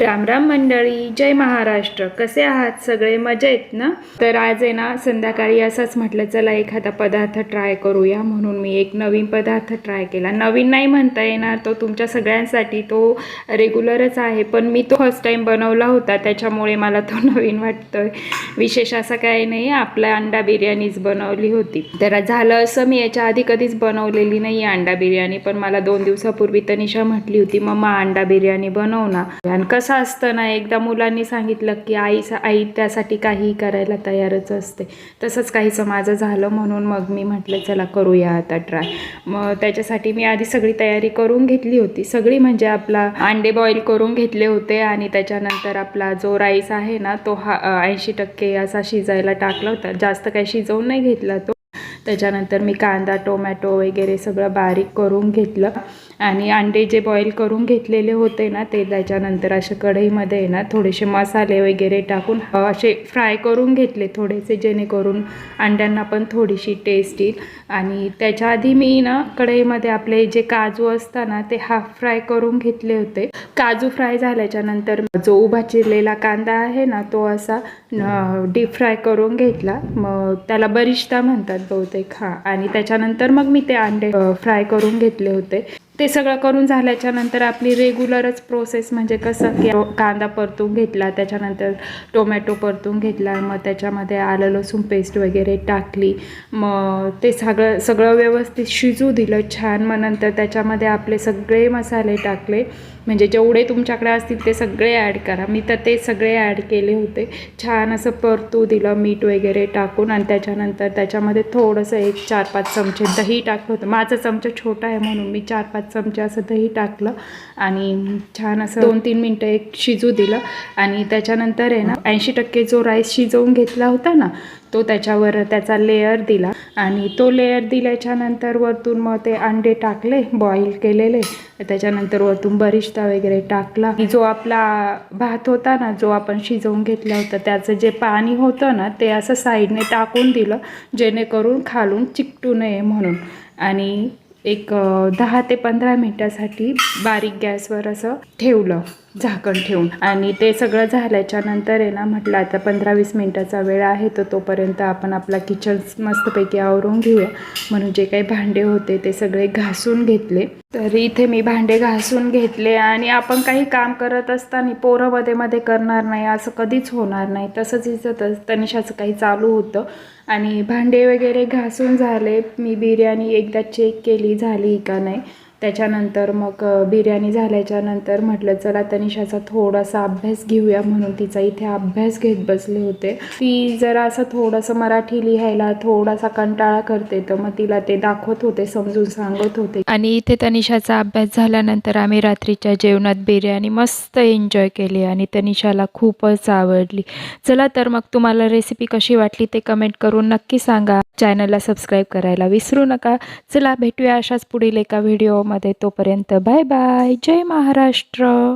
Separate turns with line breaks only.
राम राम मंडळी जय महाराष्ट्र. कसे आहात सगळे? मजेत ना? तर आज आहे ना संध्याकाळी असंच म्हटलं चला एखादा पदार्थ ट्राय करूया. म्हणून मी एक नवीन पदार्थ ट्राय केला. नवीन नाही म्हणता येणार तो तुमच्या सगळ्यांसाठी. तो रेग्युलरच आहे पण मी तो फर्स्ट टाईम बनवला होता. त्याच्यामुळे मला तो नवीन वाटतोय. विशेष असं काही नाही आपला अंडा बिर्याणीच बनवली होती. तर झालं असं मी याच्या आधी कधीच बनवलेली नाही अंडा बिर्याणी पण मला दोन दिवसापूर्वी तनिषा म्हटली होती मम्मा अंडा बिर्याणी बनव ना. आणि कसं असतं ना एकदा मुलांनी सांगितलं की आई आई त्यासाठी काहीही करायला तयारच असते. तसंच काहीचं माझं झालं म्हणून मग मी म्हटलं चला करूया आता ट्राय मग त्याच्यासाठी मी आधी सगळी तयारी करून घेतली होती. सगळी म्हणजे आपला अंडे बॉईल करून घेतले होते आणि त्याच्यानंतर आपला जो राईस आहे ना तो हा ऐंशी टक्के असा शिजायला टाकला होता. जास्त काही शिजवून नाही घेतला तो. त्याच्यानंतर मी कांदा टोमॅटो वगैरे सगळं बारीक करून घेतलं. आणि अंडे जे बॉईल करून घेतलेले होते ना ते त्याच्यानंतर अशा कढईमध्ये आहे ना थोडेसे मसाले वगैरे टाकून असे फ्राय करून घेतले थोडेसे जेणेकरून अंड्यांना पण थोडीशी टेस्ट येईल. आणि त्याच्या आधी मी ना कढईमध्ये आपले जे काजू असतात ना ते हाफ फ्राय करून घेतले होते. काजू फ्राय झाल्याच्यानंतर जो उभा चिरलेला कांदा आहे ना तो असा डीप फ्राय करून घेतला. मग त्याला बरिश्ता म्हणतात बहुतेक. हां आणि त्याच्यानंतर मग मी ते अंडे फ्राय करून घेतले होते. ते सगळं करून झाल्याच्यानंतर आपली रेग्युलरच प्रोसेस म्हणजे कसं की कांदा परतून घेतला त्याच्यानंतर टोमॅटो परतून घेतला मग त्याच्यामध्ये आलं लसूण पेस्ट वगैरे टाकली मग ते सगळं सगळं व्यवस्थित शिजू दिलं छान मग नंतर त्याच्यामध्ये आपले सगळे मसाले टाकले. म्हणजे जेवढे तुमच्याकडे असतील ते सगळे ॲड करा. मी तर ते सगळे ॲड केले होते. छान असं परतू दिलं मीठ वगैरे टाकून आणि त्याच्यानंतर त्याच्यामध्ये थोडंसं एक चार पाच चमचे दही टाकलं होतं. माझा चमचा छोटा आहे म्हणून मी चार पाच चमचे असं दही टाकलं आणि छान असं दोन तीन मिनटं एक शिजू दिलं. आणि त्याच्यानंतर आहे ना ऐंशी टक्के जो राईस शिजवून घेतला होता ना तो त्याच्यावर त्याचा लेअर दिला. आणि तो लेअर दिल्याच्या नंतर वरतून मग ते अंडे टाकले बॉईल केलेले. त्याच्यानंतर वरतून बरिश्ता वगैरे टाकला. जो आपला भात होता ना जो आपण शिजवून घेतला होता त्याचं जे पाणी होतं ना ते असं साईडने टाकून दिलं जेणेकरून खालून चिकटू नये म्हणून. आणि एक दहा ते पंधरा मिनटासाठी बारीक गॅसवर असं ठेवलं झाकण ठेवून. आणि ते सगळं झाल्याच्यानंतर आहे ना म्हटलं आता पंधरा वीस मिनटाचा वेळ आहे तर तोपर्यंत आपण आपला किचन मस्तपैकी आवरून घेऊया. म्हणून जे काही भांडे होते ते सगळे घासून घेतले. तर इथे मी भांडे घासून घेतले आणि आपण काही काम करत असताना पोरं मध्ये करणार नाही असं कधीच होणार नाही. तसंच इथं तस तनिषाचं काही चालू होतं. आणि भांडे वगैरे घासून झाले. मी बिर्याणी एकदा चेक केली झाली का नाही. त्याच्यानंतर मग बिर्याणी झाल्याच्यानंतर म्हटलं चला तनिषाचा थोडासा अभ्यास घेऊया म्हणून तिचा इथे अभ्यास घेत बसले होते. ती जरा असं थोडंसं मराठी लिहायला थोडासा कंटाळा करते तर मग तिला ते दाखवत होते समजून सांगत होते. आणि इथे तनिषाचा अभ्यास झाल्यानंतर आम्ही रात्रीच्या जेवणात बिर्याणी मस्त एन्जॉय केली आणि तनिषाला खूपच आवडली. चला तर मग तुम्हाला रेसिपी कशी वाटली ते कमेंट करून नक्की सांगा. चॅनलला सबस्क्राईब करायला विसरू नका. चला भेटूया अशाच पुढील एका व्हिडिओमध्ये तोपर्यंत बाय बाय. जय महाराष्ट्र.